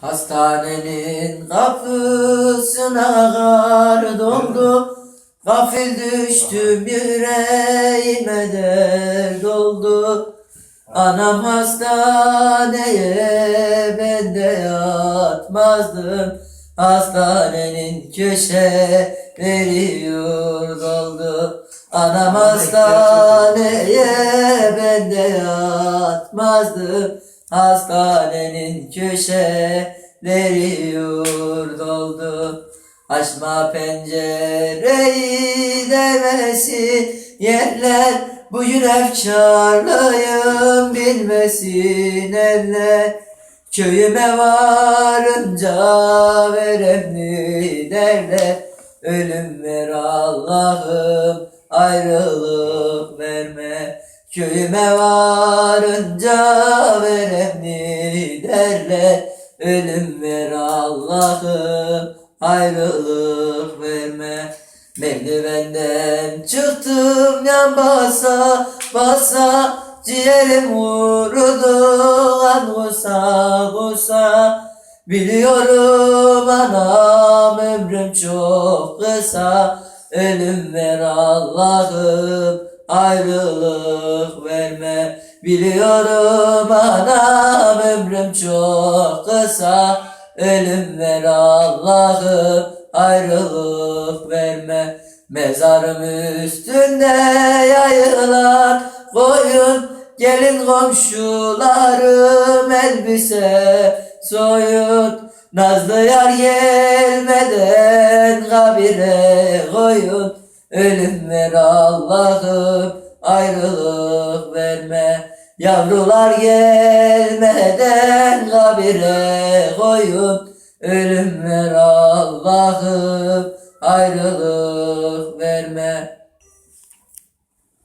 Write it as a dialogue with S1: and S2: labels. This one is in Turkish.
S1: Hastanenin kapısına kar doldu Gafil düştüm yüreğime dert oldu. Anam hastaneye ben de yatmazdım. Hastanenin köşeleri yurt oldu. Anam hastaneye ben de yatmazdım Hastanenin köşeleri yurt oldu Açma pencereyi demesin yerler Bugün efkarlıyım bilmesin eller. Köyüme varınca veremli derler Ölüm ver Allah'ım ayrılık verme Köyüme varınca veremli derler. Ölüm ver Allah'ım ayrılık verme. Merdivenden çıktım yan basa basa Ciğerim vurdu lan kusa kusa Biliyorum anam ömrüm çok kısa. Ölüm ver Allah'ım ayrılık verme Biliyorum anam ömrüm çok kısa. Ölüm ver Allah'ım ayrılık verme. Mezarım üstünde yayılan koyun Gelin komşularım elbise soyun Nazlı yar gelmeden kabire koyun Ölüm ver Allah'ım ayrılık verme. Yavrular gelmeden kabire koyun. Ölüm ver Allah'ım ayrılık